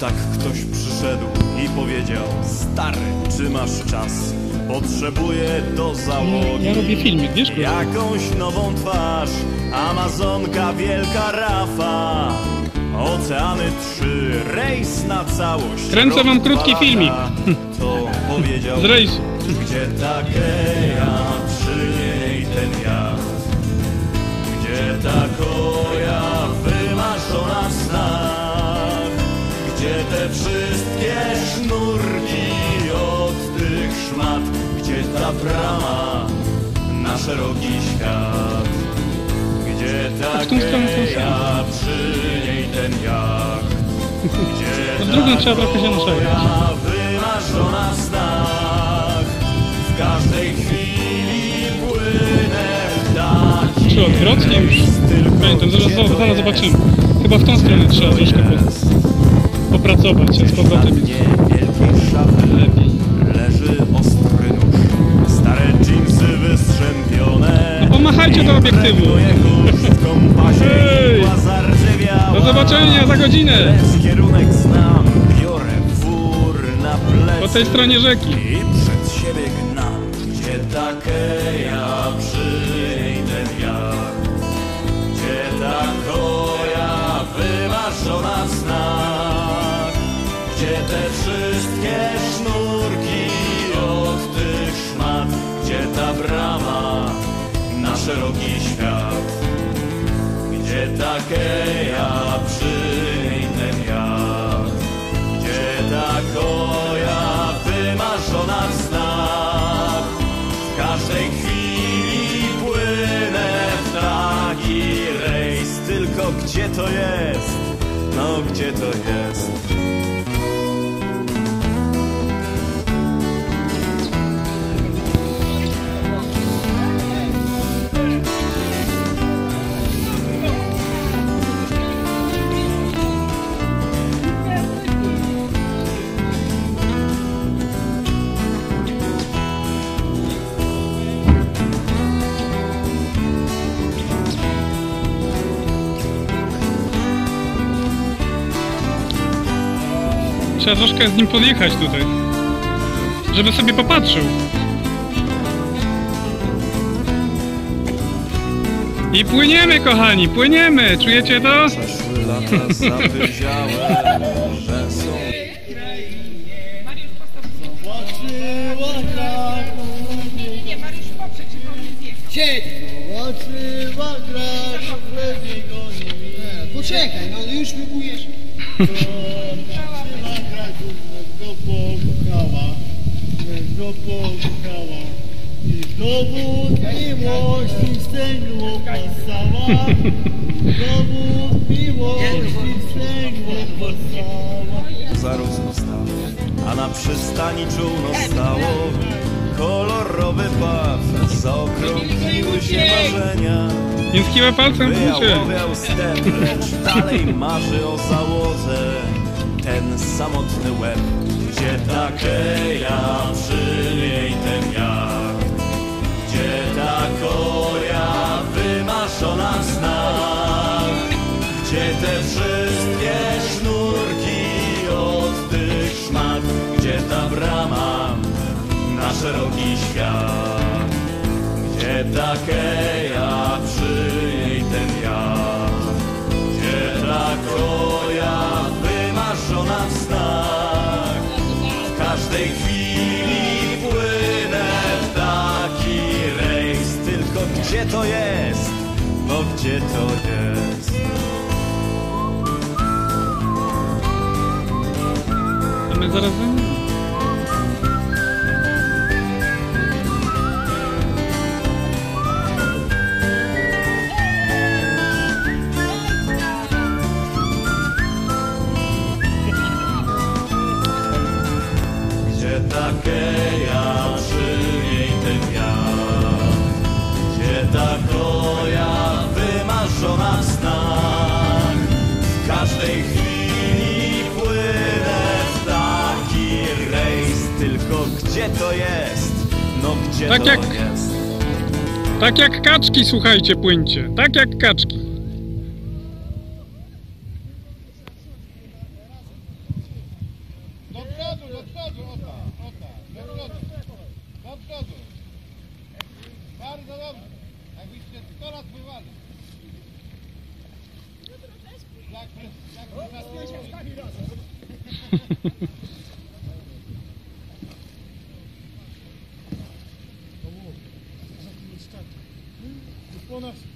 tak ktoś przyszedł i powiedział Stary, czy masz czas? Potrzebuję do załogi Ja robię filmik, wiesz, kurwa? Jakąś nową twarz Amazonka, wielka rafa Oceany trzy, rejs na całość Kręcę wam krótki dwa filmik. lata, To powiedział Z rejsu. Gdzie ta geja, przy niej ten jacht Gdzie ta koja brama na szeroki świat Gdzie ta geja, przy niej ten jacht Gdzie W drugą ta trzeba trochę się wymarzona w snach W każdej chwili płynę w taki Czy odwrotnie już? Pamiętam, zaraz, zaraz zobaczymy. Chyba w tą stronę trzeba troszkę po, popracować, a z powrotem jest lepiej. Pomachajcie do obiektywu. Hej! Do zobaczenia za godzinę po tej stronie rzeki. Gdzie ta keja, przy niej ten jacht Gdzie ta koja wymarzona w snach Gdzie te wszystkie sznurki od tych szmat Gdzie ta brama szeroki świat Gdzie ta keja, przy ten jacht Gdzie ta koja wymarzona w snach W każdej chwili płynę w taki rejs Tylko gdzie to jest? No gdzie to jest? Trzeba troszkę z nim podjechać tutaj. Żeby sobie popatrzył. I płyniemy, kochani, płyniemy! Czujecie to? Lata zawyziałe, że są Poczekaj, no już próbujesz. go pokochała. I dowód miłości stęgło postała. Dowód miłości stęgło postała. zarosło stało, a na przystani czółno stało kolorowy paw, zaokrągliły się marzenia. Nie skiwa palcem w. Wyjałowiał step, lecz dalej marzy o załodze ten samotny łeb, gdzie ta keja, przy niej ten jacht, gdzie ta koja wymarzona w snach, gdzie te wszystkie sznurki od tych szmat, gdzie ta brama na szeroki świat. Gdzie ta keja, każdej chwili płynę w taki rejs Tylko gdzie to jest? No gdzie to jest? A my zaraz to jest? No gdzie tak to jak, jest? Tak jak kaczki, słuchajcie, płyńcie. Tak jak kaczki. Do przodu, do przodu, o tak, tak. do przodu. Bardzo dobrze, jakbyście 100 lat pływali. Jak, Well, no.